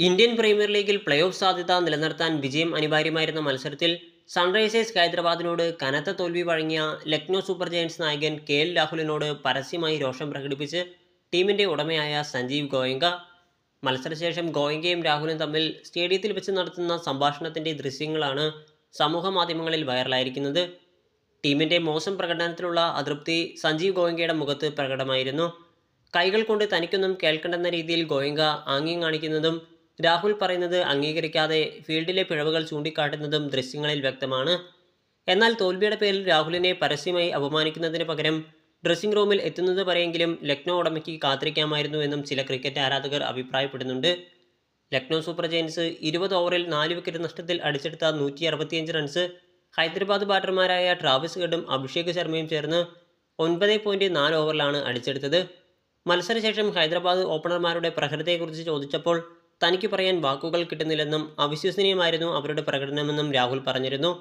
Indian premier ലീഗിൽ play off സാധ്യത നിലനിർത്താൻ വിജയം അനിവാര്യമായിരുന്ന മത്സരത്തിൽ സൺറൈസേഴ്സ് ഹൈദരാബാദിനോട് കനത്ത തോൽവി വഴങ്ങിയ ലക്നോ സൂപ്പർ ജയൻസ് നായകൻ കെ എൽ രാഹുലിനോട് പരസ്യമായി രോഷം പ്രകടിപ്പിച്ച് ടീമിന്റെ ഉടമയായ സഞ്ജീവ് ഗോയങ്ക. മത്സരശേഷം ഗോയങ്കയും രാഹുലും തമ്മിൽ സ്റ്റേഡിയത്തിൽ വെച്ച് നടത്തുന്ന സംഭാഷണത്തിന്റെ ദൃശ്യങ്ങളാണ് സമൂഹ മാധ്യമങ്ങളിൽ വൈറലായിരിക്കുന്നത്. ടീമിന്റെ മോശം പ്രകടനത്തിലുള്ള അതൃപ്തി സഞ്ജീവ് ഗോയങ്കയുടെ മുഖത്ത് പ്രകടമായിരുന്നു. കൈകൾ കൊണ്ട് തനിക്കൊന്നും കേൾക്കണ്ടെന്ന രീതിയിൽ ഗോയങ്ക ആംഗ്യം കാണിക്കുന്നതും രാഹുൽ പറയുന്നത് അംഗീകരിക്കാതെ ഫീൽഡിലെ പിഴവുകൾ ചൂണ്ടിക്കാട്ടുന്നതും ദൃശ്യങ്ങളിൽ വ്യക്തമാണ്. എന്നാൽ തോൽവിയുടെ പേരിൽ രാഹുലിനെ പരസ്യമായി അപമാനിക്കുന്നതിന് പകരം ഡ്രസ്സിംഗ് റൂമിൽ എത്തുന്നത് വരെയെങ്കിലും ലക്നോ ഉടമയ്ക്ക് കാത്തിരിക്കാമായിരുന്നു എന്നും ചില ക്രിക്കറ്റ് ആരാധകർ അഭിപ്രായപ്പെടുന്നുണ്ട്. ലക്നോ സൂപ്പർ ജയൻസ് ഇരുപത് ഓവറിൽ നാല് വിക്കറ്റ് നഷ്ടത്തിൽ അടിച്ചെടുത്ത നൂറ്റി അറുപത്തിയഞ്ച് റൺസ് ഹൈദരാബാദ് ബാറ്റർമാരായ ട്രാവിസ് ഗഡും അഭിഷേക് ശർമ്മയും ചേർന്ന് ഒൻപത് പോയിന്റ് നാല് ഓവറിലാണ് അടിച്ചെടുത്തത്. മത്സരശേഷം ഹൈദരാബാദ് ഓപ്പണർമാരുടെ പ്രഹരത്തെക്കുറിച്ച് ചോദിച്ചപ്പോൾ തനിക്ക് പറയാൻ വാക്കുകൾ കിട്ടുന്നില്ലെന്നും അവിശ്വസനീയമായിരുന്നു അവരുടെ പ്രകടനമെന്നും രാഹുൽ പറഞ്ഞിരുന്നു.